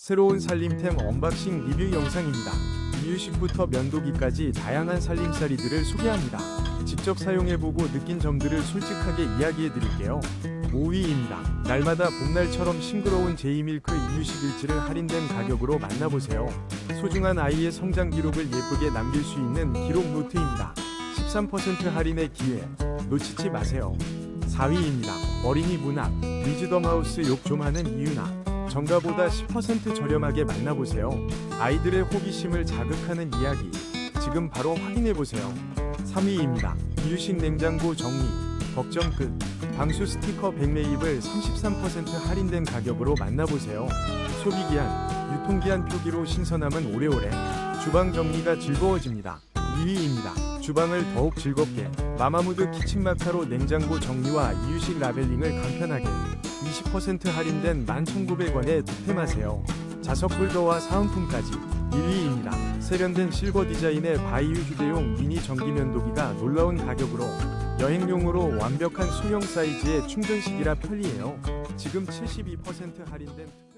새로운 살림템 언박싱 리뷰 영상입니다. 이유식부터 면도기까지 다양한 살림살이들을 소개합니다. 직접 사용해보고 느낀 점들을 솔직하게 이야기해드릴게요. 5위입니다. 날마다 봄날처럼 싱그러운 제이밀크 이유식 일지를 할인된 가격으로 만나보세요. 소중한 아이의 성장 기록을 예쁘게 남길 수 있는 기록 노트입니다. 13% 할인의 기회 놓치지 마세요. 4위입니다. 어린이 문학 위즈덤하우스 욕 좀 하는 이유나 정가보다 10% 저렴하게 만나보세요. 아이들의 호기심을 자극하는 이야기 지금 바로 확인해보세요. 3위입니다. 이유식 냉장고 정리 걱정 끝 방수 스티커 100 매입을 33% 할인된 가격으로 만나보세요. 소비기한, 유통기한 표기로 신선함은 오래오래 주방 정리가 즐거워집니다. 2위입니다. 주방을 더욱 즐겁게 마마무드 키친 마카로 냉장고 정리와 이유식 라벨링을 간편하게 20% 할인된 11,900원에 득템하세요. 자석 홀더와 사은품까지 1위입니다. 세련된 실버 디자인의 바이유 휴대용 미니 전기 면도기가 놀라운 가격으로 여행용으로 완벽한 소형 사이즈의 충전식이라 편리해요. 지금 72% 할인된